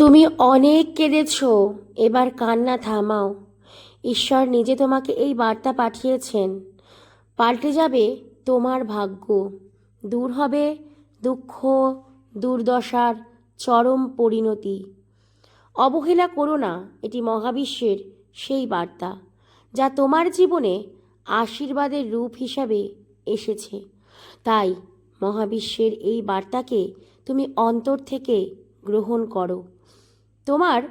তুমি অনেক কেঁদেছ। এবার কান্না থামাও। ঈশ্বর নিজে তোমাকে এই বার্তা পাঠিয়েছেন। পাল্টে যাবে তোমার ভাগ্য। দূর হবে দুঃখ, দুর্দশার চরম পরিণতি। অবহেলা করো না, এটি মহাবিশ্বের সেই বার্তা, যা তোমার জীবনে আশীর্বাদের রূপ হিসাবে এসেছে। তাই মহাবিশ্বের এই বার্তাকে তুমি অন্তর থেকে গ্রহণ করো। তোমার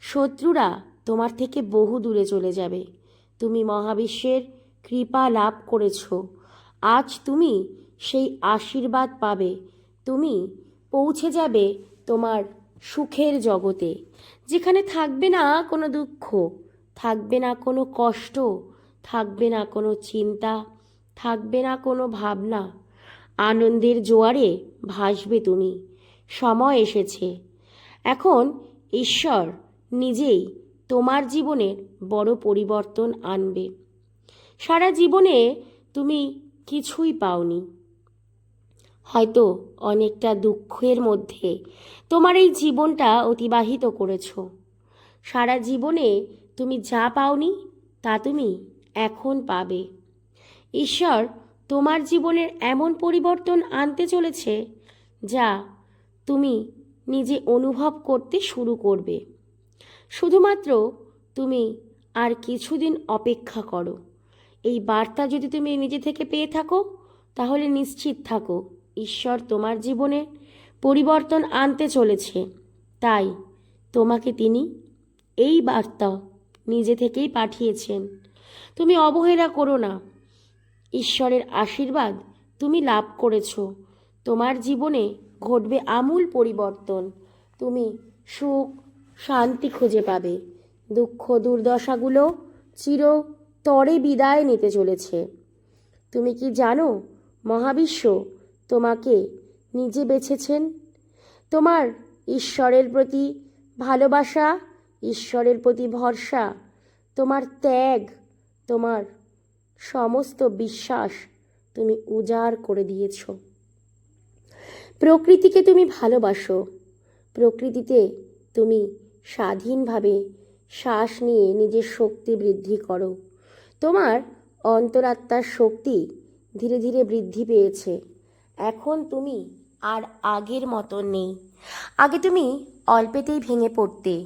শত্রুরা তোমার থেকে বহু দূরে চলে যাবে। তুমি মহাবিশ্বের কৃপা লাভ করেছ। আজ তুমি সেই আশীর্বাদ পাবে। তুমি পৌঁছে যাবে তোমার সুখের জগতে। যেখানে থাকবে না কোনো দুঃখ, থাকবে না কোনো কষ্ট, থাকবে না কোনো চিন্তা, থাকবে না কোনো ভাবনা। আনন্দের জোয়ারে ভাসবে তুমি। সময় এসেছে। এখন ঈশ্বর নিজেই তোমার জীবনের বড় পরিবর্তন আনবে। সারা জীবনে তুমি কিছুই পাওনি। হয়তো অনেকটা দুঃখের মধ্যে তোমার এই জীবনটা অতিবাহিত করেছ। সারা জীবনে তুমি যা পাওনি, তা তুমি এখন পাবে। ঈশ্বর তোমার জীবনের এমন পরিবর্তন আনতে চলেছে, যা তুমি নিজে অনুভব করতে শুরু করবে। শুধুমাত্র তুমি আর কিছুদিন অপেক্ষা করো। এই বার্তা যদি তুমি নিজে থেকে পেয়ে থাকো, তাহলে নিশ্চিত থাকো, ঈশ্বর তোমার জীবনে পরিবর্তন আনতে চলেছে। তাই তোমাকে তিনি এই বার্তা নিজে থেকেই পাঠিয়েছেন। তুমি অবহেলা করো না। ঈশ্বরের আশীর্বাদ তুমি লাভ করেছ। তোমার জীবনে ঘটবে আমূল পরিবর্তন। তুমি সুখ, শান্তি খুঁজে পাবে। দুঃখ, দুর্দশাগুলো চিরতরে বিদায় নিতে চলেছে। তুমি কি জানো, মহাবিশ্ব তোমাকে নিজে বেছেছেন? তোমার ঈশ্বরের প্রতি ভালোবাসা, ঈশ্বরের প্রতি ভরসা, তোমার ত্যাগ, তোমার সমস্ত বিশ্বাস তুমি উজাড় করে দিয়েছ। প্রকৃতিকে তুমি ভালোবাসো। প্রকৃতিতে তুমি স্বাধীনভাবে শ্বাস নিয়ে নিজের শক্তি বৃদ্ধি করো। তোমার অন্তরাত্মার শক্তি ধীরে ধীরে বৃদ্ধি পেয়েছে। এখন তুমি আর আগের মতো নেই। আগে তুমি অল্পেতেই ভেঙে পড়তে।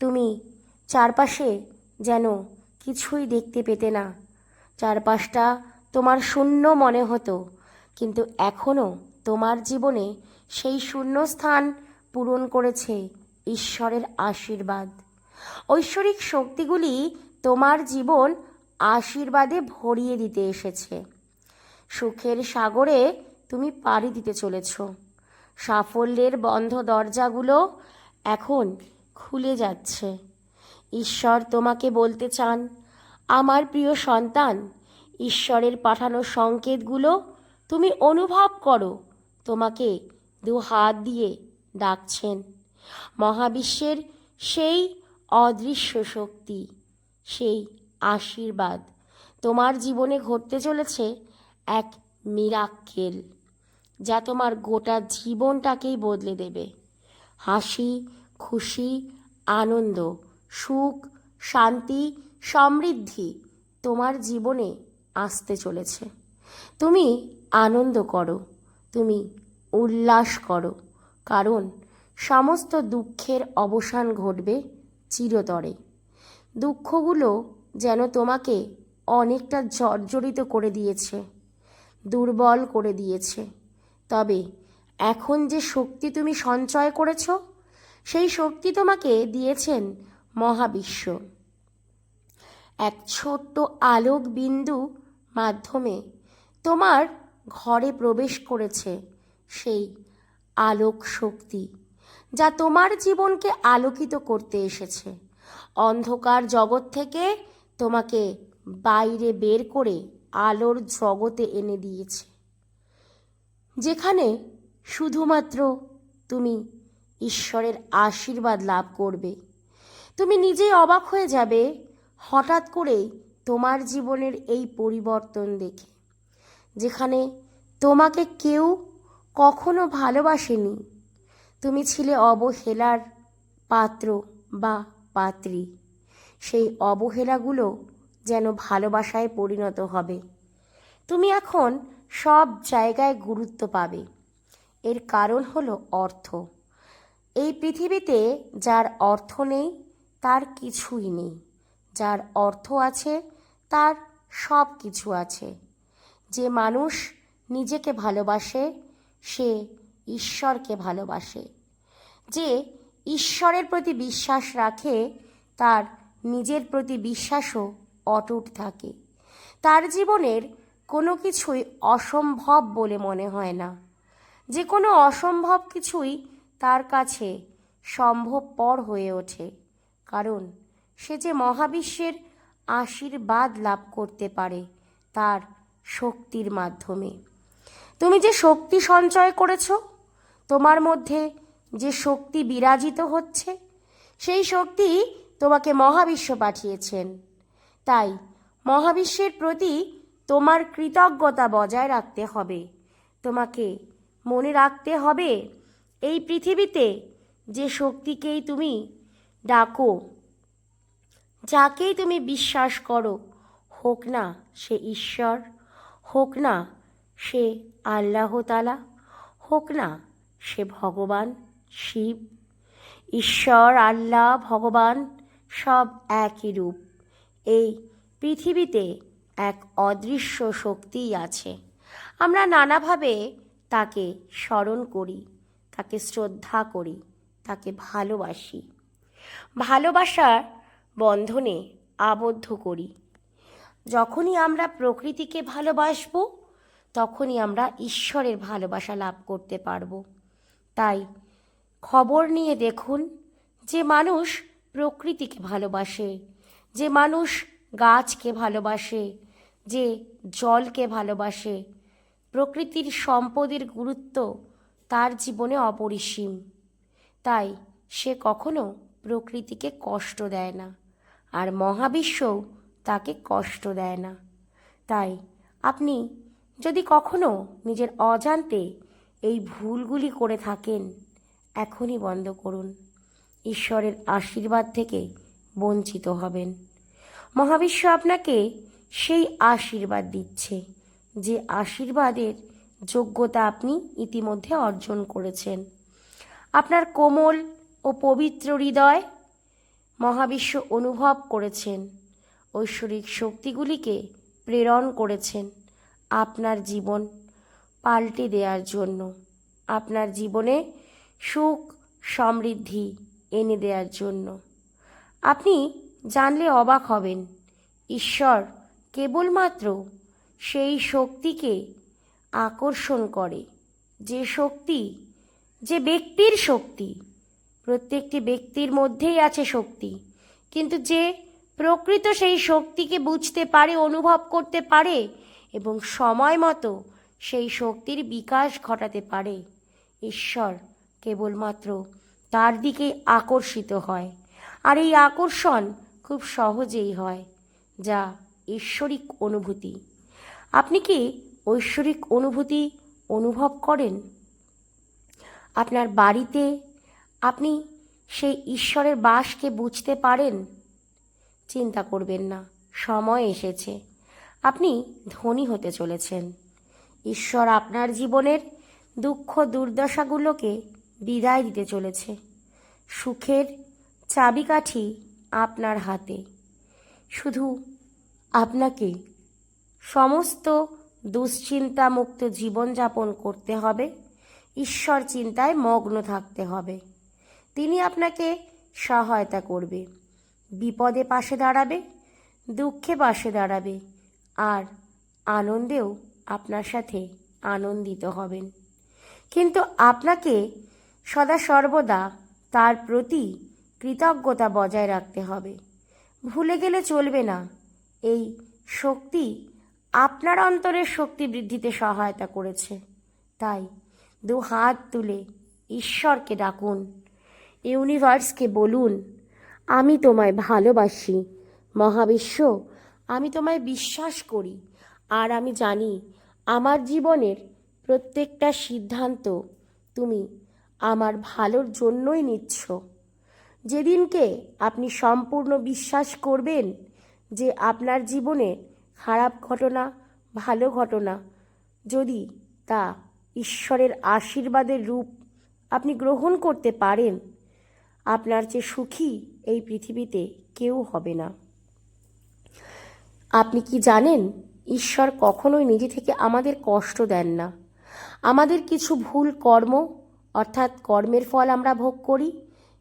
তুমি চারপাশে যেন কিছুই দেখতে পেতে না। চারপাশটা তোমার শূন্য মনে হতো, কিন্তু এখনও তোমার জীবনে সেই শূন্যস্থান পূরণ করেছে ঈশ্বরের আশীর্বাদ। ঐশ্বরিক শক্তিগুলি তোমার জীবন আশীর্বাদে ভরিয়ে দিতে এসেছে। সুখের সাগরে তুমি পাড়ি দিতে চলেছ। সাফল্যের বন্ধ দরজাগুলো এখন খুলে যাচ্ছে। ঈশ্বর তোমাকে বলতে চান, আমার প্রিয় সন্তান, ঈশ্বরের পাঠানো সংকেতগুলো তুমি অনুভব করো। তোমাকে দু হাত দিয়ে ডাকছেন। মহাবিশ্বের সেই অদৃশ্য শক্তি, সেই আশীর্বাদ তোমার জীবনে ঘটতে চলেছে এক মিরাক্কেল, যা তোমার গোটা জীবনটাকেই বদলে দেবে। হাসি, খুশি, আনন্দ, সুখ, শান্তি, সমৃদ্ধি তোমার জীবনে আসতে চলেছে। তুমি আনন্দ করো। তুমি উল্লাস করো, কারণ সমস্ত দুঃখের অবসান ঘটবে চিরতরে। দুঃখগুলো যেন তোমাকে অনেকটা জর্জরিত করে দিয়েছে, দুর্বল করে দিয়েছে। তবে এখন যে শক্তি তুমি সঞ্চয় করেছ, সেই শক্তি তোমাকে দিয়েছেন মহাবিশ্ব। এক ছোট্ট আলোক বিন্দু মাধ্যমে তোমার ঘরে প্রবেশ করেছে সেই আলোক শক্তি, যা তোমার জীবনকে আলোকিত করতে এসেছে। অন্ধকার জগৎ থেকে তোমাকে বাইরে বের করে আলোর জগতে এনে দিয়েছে, যেখানে শুধুমাত্র তুমি ঈশ্বরের আশীর্বাদ লাভ করবে। তুমি নিজেই অবাক হয়ে যাবে হঠাৎ করেই তোমার জীবনের এই পরিবর্তন দেখে। যেখানে তোমাকে কেউ কখনো ভালোবাসেনি। তুমি ছিলে অবহেলার পাত্র বা পাত্রী। সেই অবহেলাগুলো যেন ভালোবাসায় পরিণত হবে। তুমি এখন সব জায়গায় গুরুত্ব পাবে। এর কারণ হলো অর্থ। এই পৃথিবীতে যার অর্থ নেই, তার কিছুই নেই। যার অর্থ আছে, তার সব কিছু আছে। যে মানুষ নিজেকে ভালোবাসে, সে ঈশ্বরকে ভালোবাসে। যে ঈশ্বরের প্রতি বিশ্বাস রাখে, তার নিজের প্রতি বিশ্বাসও অটুট থাকে। তার জীবনের কোনো কিছুই অসম্ভব বলে মনে হয় না। যে কোনো অসম্ভব কিছুই তার কাছে সম্ভবপর হয়ে ওঠে, কারণ সে যে মহাবিশ্বের আশীর্বাদ লাভ করতে পারে, তার শক্তির মাধ্যমে। তুমি যে শক্তি সঞ্চয় করেছ, তোমার মধ্যে যে শক্তি বিরাজিত হচ্ছে, সেই শক্তি তোমাকে মহাবিশ্ব পাঠিয়েছেন। তাই মহাবিশ্বের প্রতি তোমার কৃতজ্ঞতা বজায় রাখতে হবে। তোমাকে মনে রাখতে হবে, এই পৃথিবীতে যে শক্তিকেই তুমি ডাকো, যাকেই তুমি বিশ্বাস করো, হোক না সে ঈশ্বর। হোক না সে আল্লাহতালা হোক না সে ভগবান শিব। ঈশ্বর, আল্লাহ, ভগবান সব একই রূপ। এই পৃথিবীতে এক অদৃশ্য শক্তিই আছে। আমরা নানাভাবে তাকে স্মরণ করি, তাকে শ্রদ্ধা করি, তাকে ভালোবাসি। ভালোবাসার বন্ধনে আবদ্ধ করি। যখনই আমরা প্রকৃতিকে ভালোবাসবো, তখনই আমরা ঈশ্বরের ভালোবাসা লাভ করতে পারব। তাই খবর নিয়ে দেখুন, যে মানুষ প্রকৃতিকে ভালোবাসে, যে মানুষ গাছকে ভালোবাসে, যে জলকে ভালোবাসে, প্রকৃতির সম্পদের গুরুত্ব তার জীবনে অপরিসীম। তাই সে কখনো প্রকৃতিকে কষ্ট দেয় না। আর মহাবিশ্বও তাকে কষ্ট দেয় না। তাই আপনি যদি কখনো নিজের অজান্তে এই ভুলগুলি করে থাকেন, এখনই বন্ধ করুন। ঈশ্বরের আশীর্বাদ থেকে বঞ্চিত হবেন। মহাবিশ্ব আপনাকে সেই আশীর্বাদ দিচ্ছে, যে আশীর্বাদের যোগ্যতা আপনি ইতিমধ্যে অর্জন করেছেন। আপনার কোমল ও পবিত্র হৃদয় মহাবিশ্ব অনুভব করেছেন। ঐশ্বরিক শক্তিগুলিকে প্রেরণ করেছেন আপনার জীবন পাল্টে দেওয়ার জন্য। আপনার জীবনে সুখ সমৃদ্ধি এনে দেওয়ার জন্য। আপনি জানলে অবাক হবেন, ঈশ্বর কেবলমাত্র সেই শক্তিকে আকর্ষণ করে। যে শক্তি, যে ব্যক্তির শক্তি, প্রত্যেকটি ব্যক্তির মধ্যেই আছে শক্তি, কিন্তু যে প্রকৃত সেই শক্তিকে বুঝতে পারে, অনুভব করতে পারে এবং সময় মতো সেই শক্তির বিকাশ ঘটাতে পারে। ঈশ্বর কেবলমাত্র তার দিকে আকর্ষিত হয়। আর এই আকর্ষণ খুব সহজেই হয়, যা ঈশ্বরিক অনুভূতি। আপনি কি ঐশ্বরিক অনুভূতি অনুভব করেন? আপনার বাড়িতে আপনি সেই ঈশ্বরের বাসকে বুঝতে পারেন? চিন্তা করবেন না, সময় এসেছে। আপনি ধনী হতে চলেছেন। ঈশ্বর আপনার জীবনের দুঃখ দুর্দশাগুলোকে বিদায় দিতে চলেছে। সুখের চাবিকাঠি আপনার হাতে। শুধু আপনাকে সমস্ত দুশ্চিন্তা দুশ্চিন্তামুক্ত জীবনযাপন করতে হবে। ঈশ্বর চিন্তায় মগ্ন থাকতে হবে। তিনি আপনাকে সহায়তা করবে। বিপদে পাশে দাঁড়াবে, দুঃখে পাশে দাঁড়াবে, আর আনন্দেও আপনার সাথে আনন্দিত হবেন। কিন্তু আপনাকে সদা সর্বদা তার প্রতি কৃতজ্ঞতা বজায় রাখতে হবে। ভুলে গেলে চলবে না। এই শক্তি আপনার অন্তরের শক্তি বৃদ্ধিতে সহায়তা করেছে। তাই দু হাত তুলে ঈশ্বরকে ডাকুন, ইউনিভার্সকে বলুন আমি তোমায় ভালোবাসি। মহাবিশ্ব, আমি তোমায় বিশ্বাস করি। আর আমি জানি, আমার জীবনের প্রত্যেকটা সিদ্ধান্ত তুমি আমার ভালোর জন্যই নিচ্ছ। যেদিনকে আপনি সম্পূর্ণ বিশ্বাস করবেন যে আপনার জীবনে খারাপ ঘটনা, ভালো ঘটনা, যদি তা ঈশ্বরের আশীর্বাদের রূপ আপনি গ্রহণ করতে পারেন, আপনার যে সুখী এই পৃথিবীতে কেউ হবে না। আপনি কি জানেন, ঈশ্বর কখনোই নিজে থেকে আমাদের কষ্ট দেন না। আমাদের কিছু ভুল কর্ম, অর্থাৎ কর্মের ফল আমরা ভোগ করি,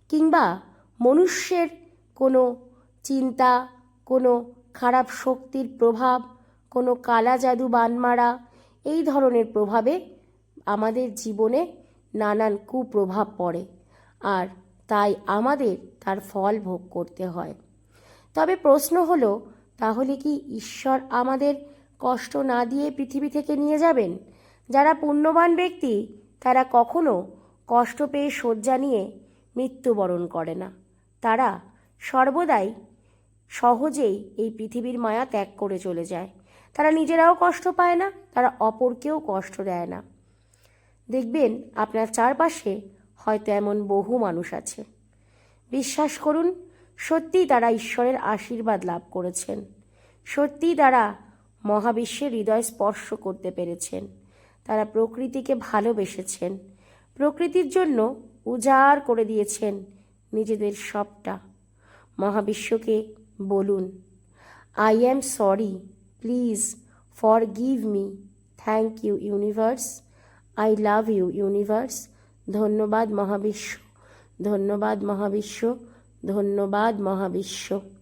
কিংবা মনুষ্যের কোনো চিন্তা, কোনো খারাপ শক্তির প্রভাব, কোনো কালা জাদু বানমারা, এই ধরনের প্রভাবে আমাদের জীবনে নানান কুপ্রভাব পড়ে। আর তাই আমাদের তার ফল ভোগ করতে হয়। তবে প্রশ্ন হলো, তাহলে কি ঈশ্বর আমাদের কষ্ট না দিয়ে পৃথিবী থেকে নিয়ে যাবেন? যারা পুণ্যবান ব্যক্তি, তারা কখনো কষ্ট পেয়ে শয্যা নিয়ে মৃত্যুবরণ করে না। তারা সর্বদাই সহজেই এই পৃথিবীর মায়া ত্যাগ করে চলে যায়। তারা নিজেরাও কষ্ট পায় না, তারা অপরকেও কষ্ট দেয় না। দেখবেন, আপনার চারপাশে হয়তো এমন বহু মানুষ আছে। বিশ্বাস করুন, সত্যিই তারা ঈশ্বরের আশীর্বাদ লাভ করেছেন। সত্যিই তারা মহাবিশ্বের হৃদয় স্পর্শ করতে পেরেছেন। তারা প্রকৃতিকে ভালোবেসেছেন। প্রকৃতির জন্য উজাড় করে দিয়েছেন নিজেদের সবটা। মহাবিশ্বকে বলুন I am sorry please forgive me thank you universe I love you universe ধন্যবাদ মহাবিশ্ব। ধন্যবাদ মহাবিশ্ব। ধন্যবাদ মহাবিশ্ব।